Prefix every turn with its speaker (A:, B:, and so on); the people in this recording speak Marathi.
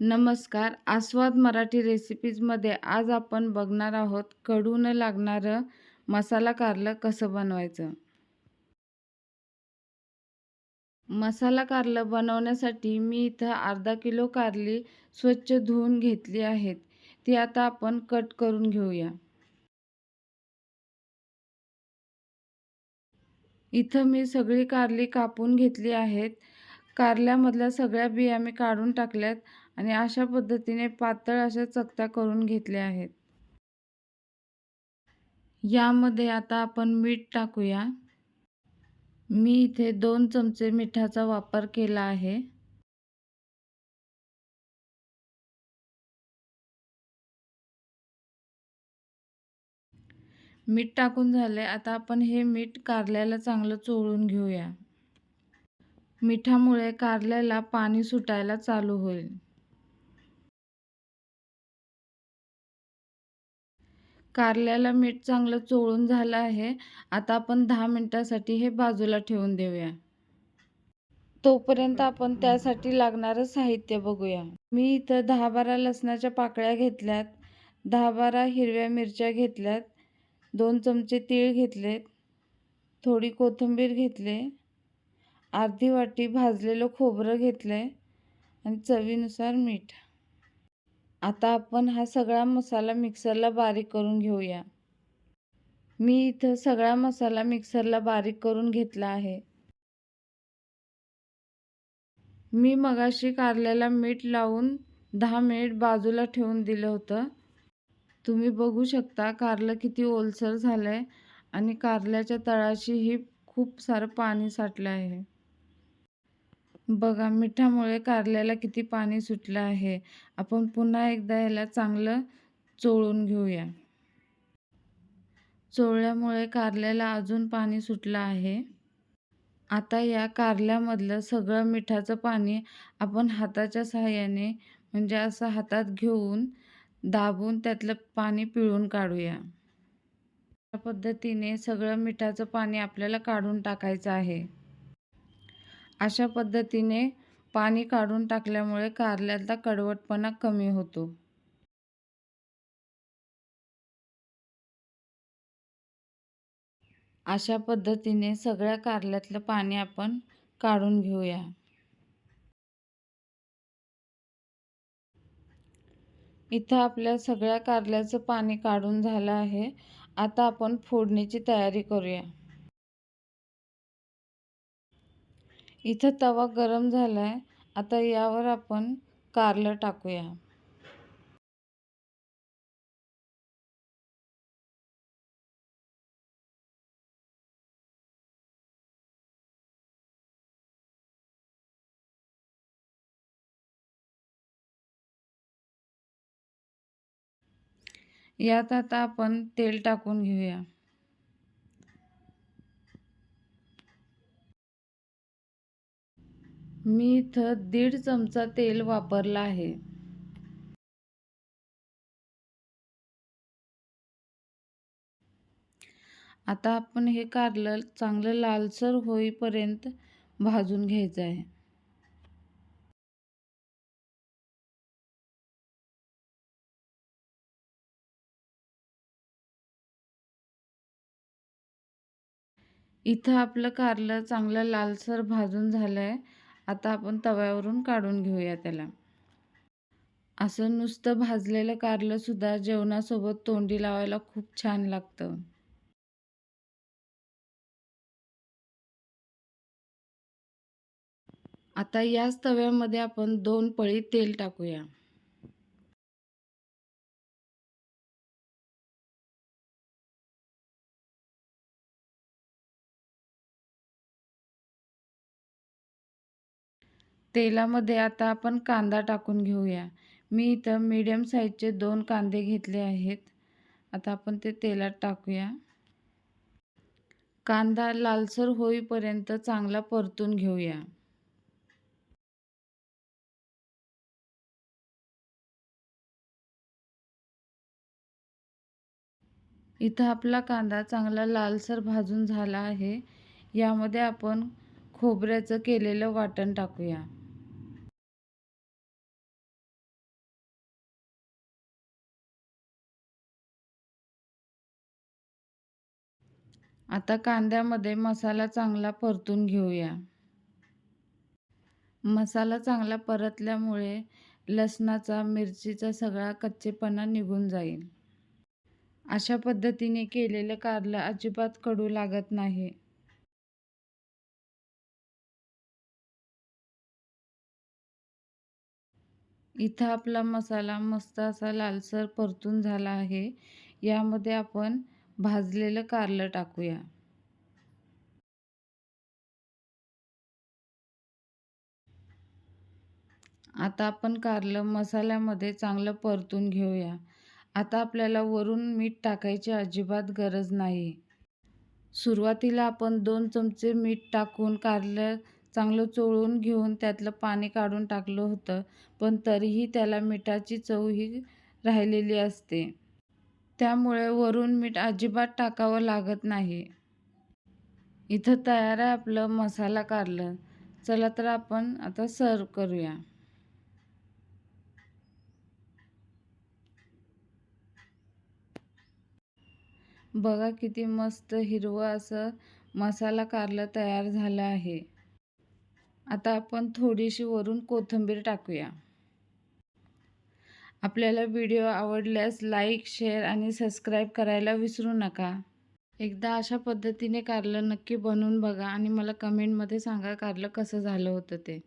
A: नमस्कार. आस्वाद मराठी रेसिपीजमध्ये आज आपण बघणार आहोत कडून लागणारं मसाला कारलं कसं बनवायचं. मसाला कारलं बनवण्यासाठी मी इथं अर्धा किलो कारली स्वच्छ धुवून घेतली आहेत. ती आता आपण कट करून घेऊया. इथं मी सगळी कारली कापून घेतली आहेत. कारल्यामधल्या सगळ्या बिया मी काढून टाकल्यात. आणि अशा पद्धतीने पातळ अशा चकत्या करून घेतल्या आहेत. यामध्ये आता आपण मीठ टाकूया. मी इथे दोन चमचे मिठाचा वापर केला आहे. मीठ टाकून झाले आता आपण हे मीठ कारल्याला चांगलं चोळून घेऊया. मिठामुळे कारल्याला पाणी सुटायला चालू होईल. कारल्याला मीठ चांगलं चोळून झालं आहे. आता आपण दहा मिनटासाठी हे बाजूला ठेवून देऊया. तोपर्यंत आपण त्यासाठी लागणारं साहित्य बघूया. मी इथं दहा बारा लसणाच्या पाकळ्या घेतल्यात. दहा बारा हिरव्या मिरच्या घेतल्यात. दोन चमचे तीळ घेतलेत. थोडी कोथिंबीर घेतले. अर्धी वाटी भाजलेलं खोबरं घेतलं आणि चवीनुसार मीठ. आता आपण हा सगळा मसाला मिक्सरला बारीक करून घेऊया. मी इथं सगळा मसाला मिक्सरला बारीक करून घेतला आहे. मी मगाशी कारल्याला मीठ लावून दहा मिनिट बाजूला ठेवून दिलं होतं. तुम्ही बघू शकता कारलं किती ओलसर झालं आहे आणि कारल्याच्या तळाशीही खूप सारं पाणी साठलं आहे. बघा मिठामुळे कारल्याला किती पाणी सुटलं आहे. आपण पुन्हा एकदा याला चांगलं चोळून घेऊया. चोळल्यामुळे कारल्याला अजून पाणी सुटलं आहे. आता या कारल्यामधलं सगळं मिठाचं पाणी आपण हाताच्या सहाय्याने म्हणजे असं हातात घेऊन दाबून त्यातलं पाणी पिळून काढूया. या पद्धतीने सगळं मिठाचं पाणी आपल्याला काढून टाकायचं आहे. अशा पद्धतीने पाणी काढून टाकल्यामुळे कारल्याचा कडवटपणा कमी होतो. अशा पद्धतीने सगळ्या कारल्यातलं पाणी आपण काढून घेऊया. इथं आपल्या सगळ्या कारल्याचं पाणी काढून झालं आहे. आता आपण फोडणीची तयारी करूया. इथं तवा गरम झाला आहे आता यावर आपण कारलं टाकूया. यात आता आपण तेल टाकून घेऊया. मी इथं दीड चमचा तेल वापरला आहे. आता आपण हे कारलं चांगलं लालसर होईपर्यंत भाजून घ्यायचं आहे. इथं आपलं कारलं चांगलं लालसर भाजून झालं आहे आता आपण तव्यावरून काढून घेऊया त्याला. असं नुसतं भाजलेलं कारलंसुद्धा जेवणासोबत तोंडी लावायला खूप छान लागतं. आता याच तव्यामध्ये आपण दोन पळी तेल टाकूया. तेलामध्ये आता आपण कांदा टाकून घेऊया. मी इथं मीडियम साईजचे दोन कांदे घेतले आहेत. आता आपण ते तेलात टाकूया. कांदा लालसर होईपर्यंत चांगला परतून घेऊया. इथं आपला कांदा चांगला लालसर भाजून झाला आहे. यामध्ये आपण खोबऱ्याचं केलेलं वाटण टाकूया. आता कांद्यामध्ये मसाला चांगला परतून घेऊया. मसाला चांगला परतल्यामुळे लसणाचा मिरचीचा सगळा कच्चेपणा निघून जाईल. अशा पद्धतीने केलेलं कारलं अजिबात कडू लागत नाही. इथं आपला मसाला मस्त असा लालसर परतून झाला आहे. यामध्ये आपण भाजलेलं कारलं टाकूया. आता आपण कारलं मसाल्यामध्ये चांगलं परतून घेऊया. आता आपल्याला वरून मीठ टाकायची अजिबात गरज नाही. सुरुवातीला आपण दोन चमचे मीठ टाकून कारलं चांगलं चोळून घेऊन त्यातलं पाणी काढून टाकलं होतं पण तरीही त्याला मिठाची चव ही राहिलेली असते. त्यामुळे वरून मीठ अजिबात टाकावं लागत नाही. इथं तयार आहे आपलं मसाला कारलं. चला तर आपण आता सर्व करूया. बघा किती मस्त हिरवं असं मसाला कारलं तयार झालं आहे. आता आपण थोडीशी वरून कोथिंबीर टाकूया. आपल्याला व्हिडिओ आवडल्यास लाईक शेअर आणि सबस्क्राईब करायला विसरू नका. एकदा अशा पद्धतीने कारलं नक्की बनवून बघा आणि मला कमेंटमध्ये सांगा कारलं कसं झालं होतं ते.